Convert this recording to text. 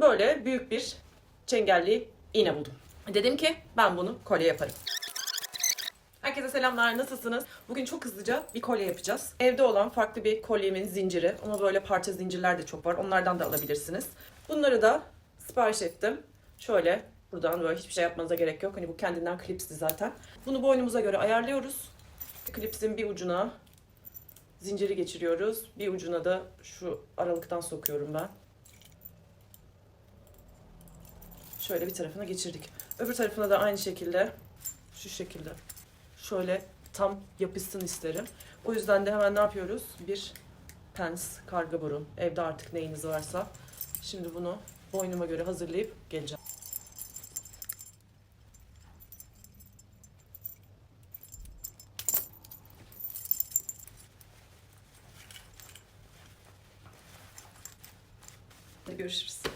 Böyle büyük bir çengelli iğne buldum. Dedim ki ben bunu kolye yaparım. Herkese selamlar, nasılsınız? Bugün çok hızlıca bir kolye yapacağız. Evde olan farklı bir kolyemin zinciri ama böyle parça zincirler de çok var. Onlardan da alabilirsiniz. Bunları da sipariş ettim. Şöyle buradan böyle hiçbir şey yapmanıza gerek yok. Hani bu kendinden klipsli zaten. Bunu boynumuza göre ayarlıyoruz. Klipsin bir ucuna zinciri geçiriyoruz. Bir ucuna da şu aralıktan sokuyorum ben. şöyle bir tarafına geçirdik. Öbür tarafına da aynı şekilde şu şekilde şöyle tam yapışsın isterim. O yüzden de hemen ne yapıyoruz? Bir pens, karga boru, evde artık neyiniz varsa. Şimdi bunu boynuma göre hazırlayıp geleceğim. Görüşürüz.